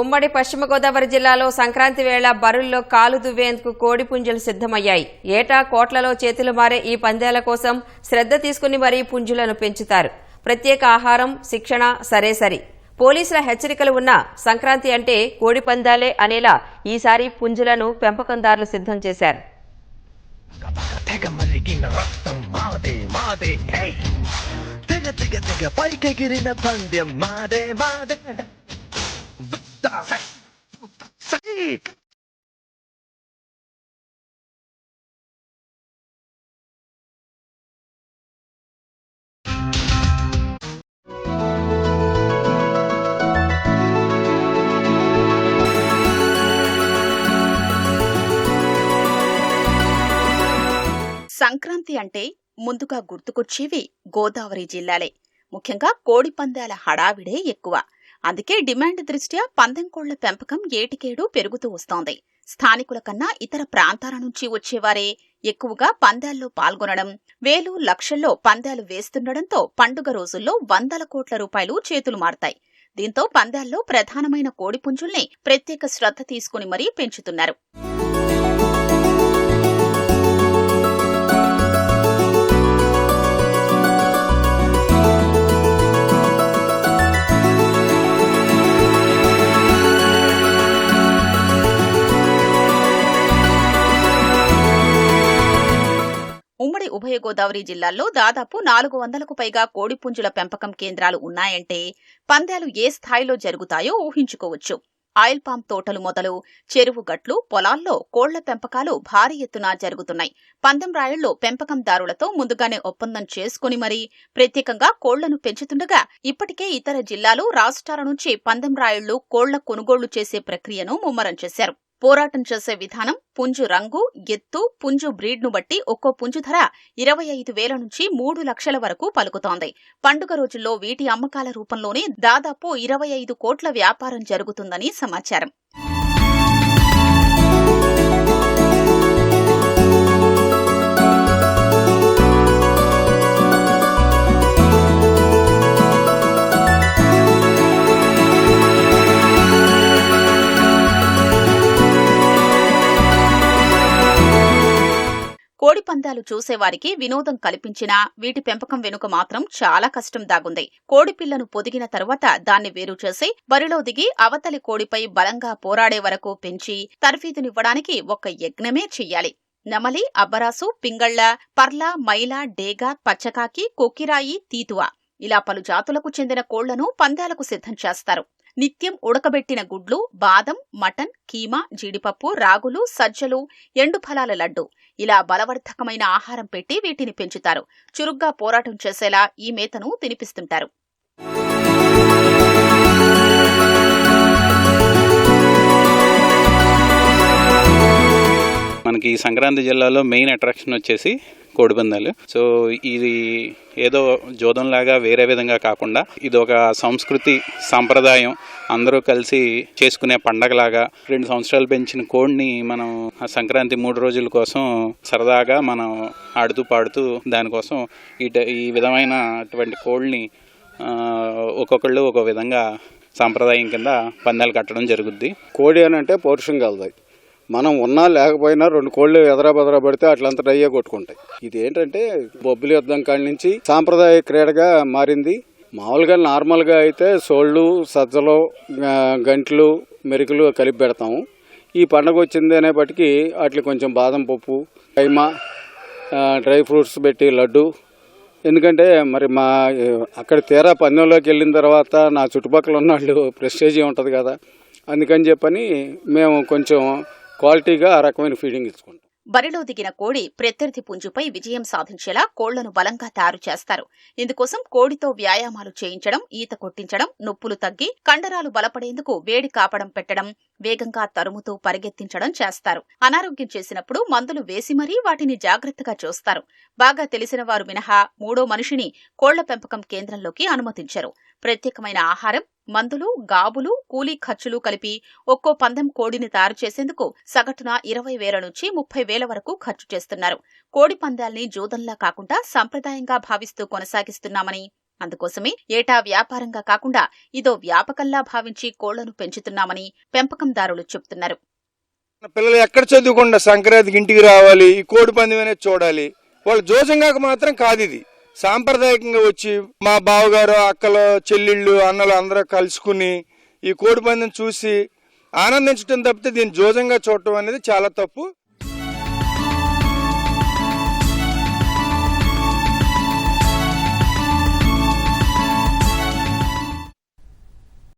ఉమ్మడి పశ్చిమ గోదావరి జిల్లాలో సంక్రాంతి వేళ బరుల్లో కాలు దువ్వేందుకు కోడి పుంజులు సిద్ధమయ్యాయి. ఏటా కోట్లలో చేతులు మారే ఈ పందేల కోసం శ్రద్ధ తీసుకుని మరీ పుంజులను పెంచుతారు. ప్రత్యేక ఆహారం శిక్షణ సరే సరి. పోలీసుల హెచ్చరికలు ఉన్నా సంక్రాంతి అంటే కోడి పందాలే అనేలా ఈసారి పుంజులను పెంపకందారులు సిద్ధం చేశారు. తెగ తెగ తెగ పైకెగిరిన పందెం మాదే మాదే. సై సంక్రాంతి అంటే ముందుగా గుర్తుకొచ్చేవి గోదావరి జిల్లాలే. ముఖ్యంగా కోడి పందాల హడావిడే ఎక్కువ. అందుకే డిమాండ్ దృష్ట్యా పందెం కోళ్ళ పెంపకం ఏటికేడు పెరుగుతూ వస్తోంది. స్థానికుల కన్నా ఇతర ప్రాంతాల నుంచి వచ్చేవారే ఎక్కువగా పందాల్లో పాల్గొనడం వేలు లక్షల్లో పందాలు వేస్తుండడంతో పండుగ రోజుల్లో వందల కోట్ల రూపాయలు చేతులు మారతాయి. దీంతో పందాల్లో ప్రధానమైన కోడిపుంజుల్ని ప్రత్యేక శ్రద్ధ తీసుకుని మరీ పెంచుతున్నారు. ఉభయ గోదావరి జిల్లాల్లో దాదాపు నాలుగు వందలకు పైగా కోడిపుంజుల పెంపకం కేంద్రాలు ఉన్నాయంటే పందాలు ఏ స్థాయిలో జరుగుతాయో ఊహించుకోవచ్చు. ఆయిల్ పామ్ తోటలు మొదలు చెరువు గట్లు పొలాల్లో కోళ్ళ పెంపకాలు భారీ ఎత్తున జరుగుతున్నాయి. పందెం రాయల్లో పెంపకందారులతో ముందుగానే ఒప్పందం చేసుకుని మరీ ప్రత్యేకంగా కోళ్ళను పెంచుతుండగా ఇప్పటికే ఇతర జిల్లాలు రాష్ట్రాల నుంచి పందెం రాయళ్ళు కోళ్ళ కొనుగోళ్ళు చేసే ప్రక్రియను ముమ్మరం చేశారు. పోరాటం చేసే విధానం పుంజు రంగు ఎత్తు పుంజు బ్రీడ్ను బట్టి ఒక్కో పుంజు ధర ఇరవై ఐదు వేల నుంచి మూడు లక్షల వరకు పలుకుతోంది. పండుగ రోజుల్లో వీటి అమ్మకాల రూపంలోనే దాదాపు ఇరవై ఐదు కోట్ల వ్యాపారం జరుగుతుందని సమాచారం. కోడి పందాలు చూసేవారికి వినోదం కల్పించినా వీటి పెంపకం వెనుక మాత్రం చాలా కష్టం దాగుంది. కోడి పిల్లను పొదిగిన తరువాత దాన్ని వేరు చేసి బరిలో దిగి అవతలి కోడిపై బలంగా పోరాడే వరకు పెంచి తర్ఫీదునివ్వడానికి ఒక యజ్ఞమే చెయ్యాలి. నమలి అబ్బరాసు పింగళ్ళ పర్ల మైల డేగ పచ్చకాకి కొక్కిరాయి తీతువ ఇలా పలు జాతులకు చెందిన కోళ్ళను పందాలకు సిద్ధం చేస్తారు. నిత్యం ఉడకబెట్టిన గుడ్లు బాదం మటన్ కీమా జీడిపప్పు రాగులు సజ్జలు ఎండు ఫలాల లడ్డు. ఇలా బలవర్ధకమైన ఆహారం పెట్టి వీటిని పెంచుతారు. చురుగ్గా పోరాటం చేసేలా ఈ మేతను తినిపిస్తుంటారు. మనకి ఈ సంక్రాంతి జిల్లాలో మెయిన్ అట్రాక్షన్ వచ్చేసి కోడిపందాలు. సో ఇది ఏదో జోదంలాగా వేరే విధంగా కాకుండా ఇది ఒక సంస్కృతి సాంప్రదాయం. అందరూ కలిసి చేసుకునే పండగలాగా రెండు సంవత్సరాలు పెంచిన కోడిని మనం ఆ సంక్రాంతి మూడు రోజుల కోసం సరదాగా మనం ఆడుతూ పాడుతూ దానికోసం ఈ ఈ విధమైన అటువంటి కోడిని ఒక్కొక్కళ్ళు ఒక్కో విధంగా సాంప్రదాయం కింద పందాలు కట్టడం జరుగుద్ది. కోడి అని అంటే పౌరుషం కలదాయి మనం ఉన్నా లేకపోయినా రెండు కోళ్ళు ఎదరా బెదరా పడితే అట్లంతా అయ్యే కొట్టుకుంటాయి. ఇది ఏంటంటే బొబ్బిలి యుద్ధం కాడి నుంచి సాంప్రదాయ క్రీడగా మారింది. మామూలుగా నార్మల్గా అయితే సోళ్ళు సజ్జలు గంట్లు మెరుకులు కలిపి పెడతాము. ఈ పండగ వచ్చింది అనేప్పటికీ అట్లా కొంచెం బాదం పప్పు కైమా డ్రై ఫ్రూట్స్ పెట్టి లడ్డు. ఎందుకంటే మరి మా అక్కడ తీరా పందెంలోకి వెళ్ళిన తర్వాత నా చుట్టుపక్కల ఉన్న వాళ్ళు ప్రెస్టేజీ ఉంటుంది కదా. అందుకని చెప్పని మేము కొంచెం క్వాలిటీగా ఆ రకమైన ఫీడింగ్ ఇచ్చుకుంటాం. బరిలో దిగిన కోడి ప్రత్యర్థి పుంజుపై విజయం సాధించేలా కోళ్ళను బలంగా తయారు చేస్తారు. ఇందుకోసం కోడితో వ్యాయామాలు చేయించడం ఈత కొట్టించడం నొప్పులు తగ్గి కండరాలు బలపడేందుకు వేడి కాపడం పెట్టడం వేగంగా తరుముతూ పరిగెత్తించడం చేస్తారు. అనారోగ్యం చేసినప్పుడు మందులు వేసి మరీ వాటిని జాగ్రత్తగా చూస్తారు. బాగా తెలిసిన వారు మినహా మూడో మనిషిని కోళ్ళ పెంపకం కేంద్రంలోకి అనుమతించరు. ప్రత్యేకమైన ఆహారం మందులు గాబులు కూలీ ఖర్చులు కలిపి ఒక్కో పందెం కోడిని తయారు చేసేందుకు సగటున ఇరవై వేల నుంచి ముప్పై వేల వరకు ఖర్చు చేస్తున్నారు. కోడి పందాల్ని జూదంలా కాకుండా సంప్రదాయంగా భావిస్తూ కొనసాగిస్తున్నామని. అందుకోసమే ఏటా వ్యాపారంగా కాకుండా ఇదో వ్యాపకంలా భావించి కోళ్ళను పెంచుతున్నామని పెంపకందారులు చెబుతున్నారు పిల్లలు ఎక్కడ చదువుకుండా సంక్రాంతికి ఇంటికి రావాలి ఈ కోడి పందెం అనేది చూడాలి. వాళ్ళు జోజంగాక మాత్రం కాదు ఇది. సాంప్రదాయకంగా వచ్చి మా బావగారు అక్కలు చెల్లెళ్ళు అన్నలు అందరూ కలుసుకుని ఈ కోడి పందెం చూసి ఆనందించడం తప్పితే దీన్ని జోజంగా చూడటం అనేది చాలా తప్పు.